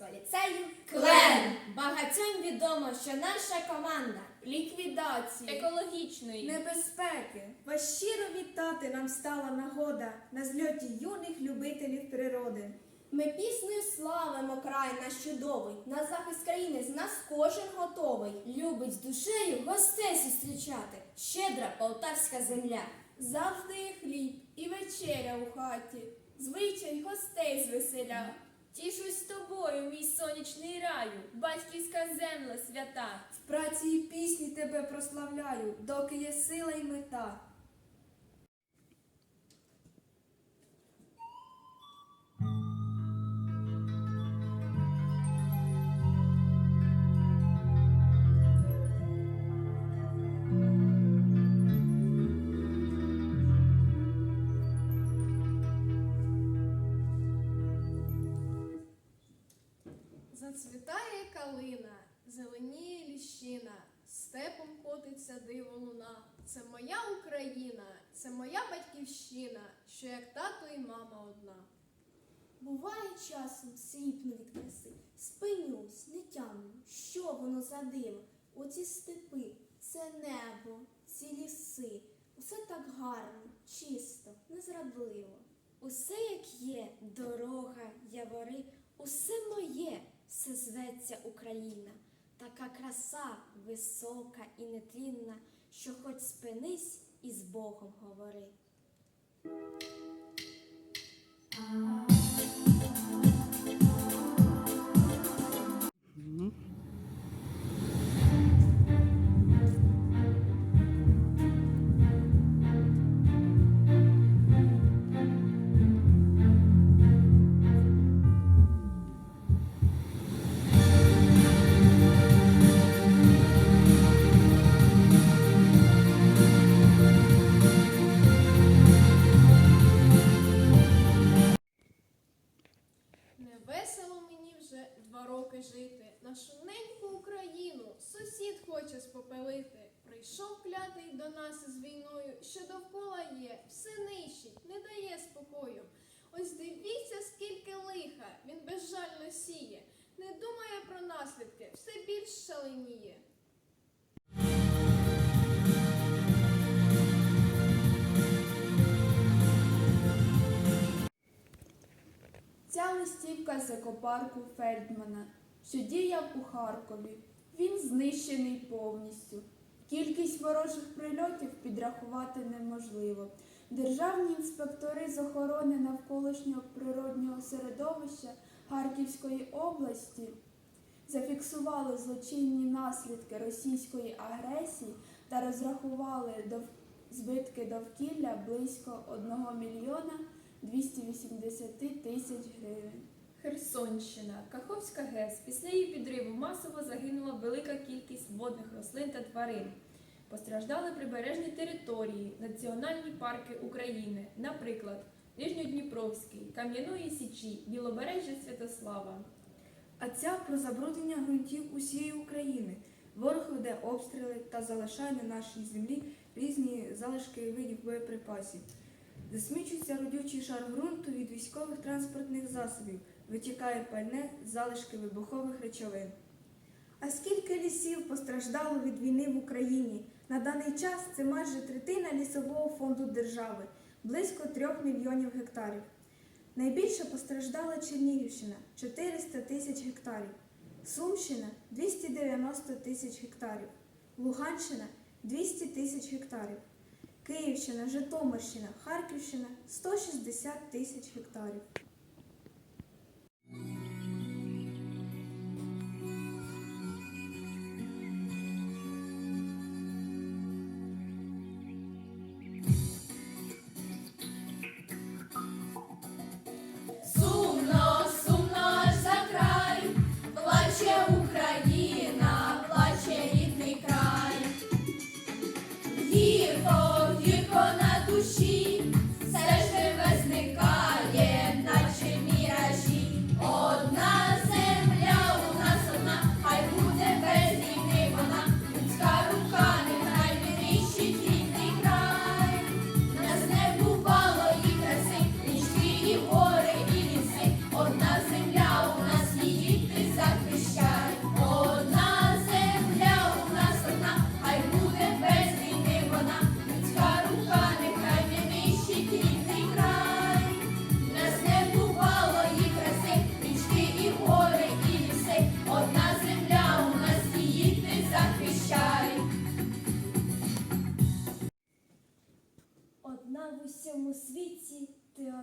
Манулівського ліцею Клен! Багатьом відомо, що наша команда ліквідації Екологічної небезпеки вас щиро вітати нам стала нагода на зльоті юних любителів природи. Ми піснею славимо край наш чудовий, на захист країни з нас кожен готовий. любить з душею гостей зустрічати, щедра полтавська земля. Завжди є хліб і вечеря у хаті, звичай гостей звеселя. Тішусь з тобою, мій сонячний раю, батьківська земля свята. В праці і пісні тебе прославляю, доки є сила й мета. Це моя Україна, це моя батьківщина, що як тато і мама одна. Буває часом сліпну від краси, спинюсь, не тямлю, що воно за диво. Оці степи, це небо, ці ліси, усе так гарно, чисто, незрадливо. Усе як є, дорога, явори, усе моє, все зветься Україна. Така краса висока і нетлінна, що хоч спинись і з Богом говори. Жити. Нашу неньку Україну сусід хоче спопелити. Прийшов клятий до нас із війною, що довкола є, все нищить, не дає спокою. Ось дивіться, скільки лиха він безжально сіє, не думає про наслідки, все більш шаленіє. Ця листівка з екопарку Фельдмана, що діяв у Харкові. Він знищений повністю. Кількість ворожих прильотів підрахувати неможливо. Державні інспектори з охорони навколишнього природнього середовища Харківської області зафіксували злочинні наслідки російської агресії та розрахували дов... збитки довкілля близько 1 мільйона 280 тисяч гривень. Херсонщина, Каховська ГЕС. Після її підриву масово загинула велика кількість водних рослин та тварин. Постраждали прибережні території, національні парки України, наприклад, Нижньодніпровський, Кам'яної Січі, Білобережжя Святослава. А ця про забруднення ґрунтів усієї України. Ворог веде обстріли та залишає на нашій землі різні залишки видів боєприпасів. Засмічується родючий шар ґрунту від військових транспортних засобів, витікає пальне, залишки вибухових речовин. А скільки лісів постраждало від війни в Україні? На даний час це майже третина лісового фонду держави, близько 3 мільйонів гектарів. Найбільше постраждала Чернігівщина 400 тисяч гектарів, Сумщина 290 тисяч гектарів, Луганщина 200 тисяч гектарів, Київщина, Житомирщина, Харківщина 160 тисяч гектарів.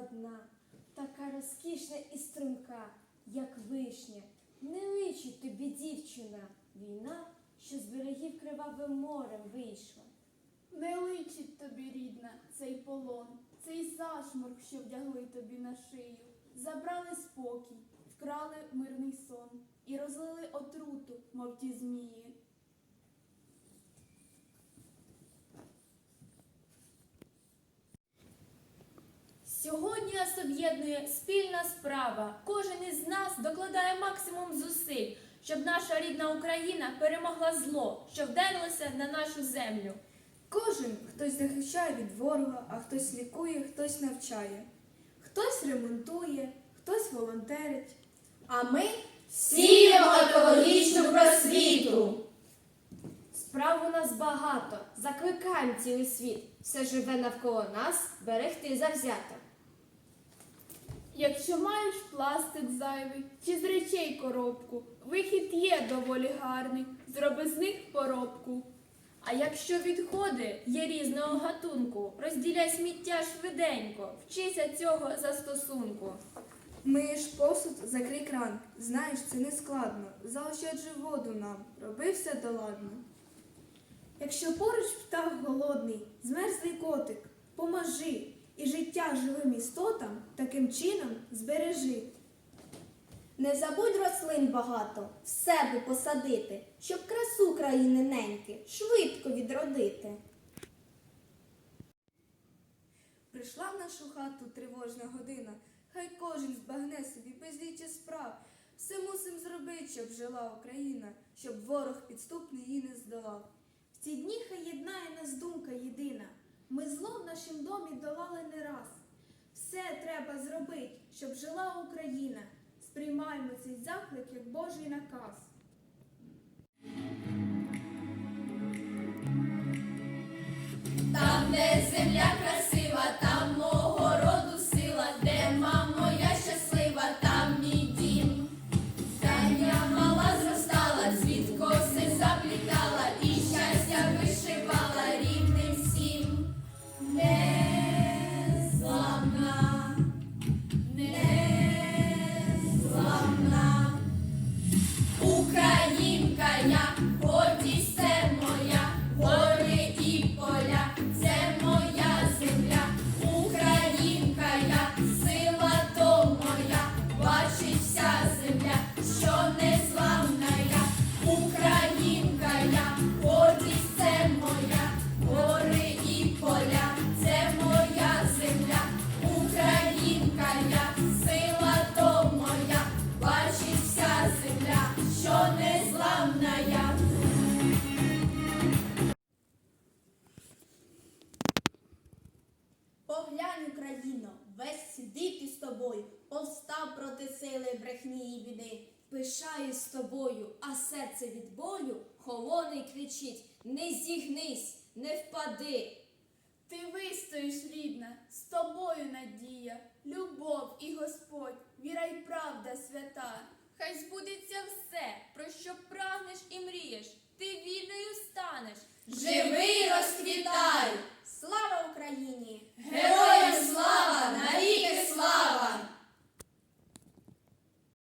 Складна, така розкішна і струнка, як вишня. Не личить тобі, дівчина, війна, що з берегів кривавим морем вийшла. Не личить тобі, рідна, цей полон, цей зашморг, що вдягли тобі на шию. Забрали спокій, вкрали мирний сон і розлили отруту, мов ті змії. Сьогодні нас об'єднує спільна справа. Кожен із нас докладає максимум зусиль, щоб наша рідна Україна перемогла зло, що вдерлося на нашу землю. Кожен хтось захищає від ворога, а хтось лікує, хтось навчає. Хтось ремонтує, хтось волонтерить. А ми Сіємо екологічну просвіту. Справ у нас багато, закликаємо цілий світ. Все живе навколо нас, берегти завзято. Якщо маєш пластик зайвий чи з речей коробку, вихід є доволі гарний, зроби з них поробку. А якщо відходи є різного гатунку, розділяй сміття швиденько, вчися цього застосунку. Миєш посуд, закрий кран. Знаєш, це не складно. Заощаджуй воду нам, роби все доладно. Якщо поруч птах голодний, змерзлий котик, поможи і життя живим істотам таким чином збережи. не забудь рослин багато, в себе посадити, щоб красу країни неньки швидко відродити. Прийшла в нашу хату тривожна година. Хай кожен збагне собі безліччя справ. Все мусим зробити, щоб жила Україна, щоб ворог підступний її не здолав. В ці дні хай єднає нас думка єдина. Ми зло в нашім домі долали не раз. Все треба зробити, щоб жила Україна. Сприймаємо цей заклик як Божий наказ. Там, де земля красива, Став проти сили брехні і біди. Пишаюсь з тобою, а серце від болю холодний кричить Не зігнись, не впади. Ти вистоїш, рідна, з тобою надія, любов і Господь, віра й правда свята. Хай збудеться все, про що прагнеш і мрієш. Ти вільною станеш. Живи і розквітай! Слава Україні! Героям слава навіки слава!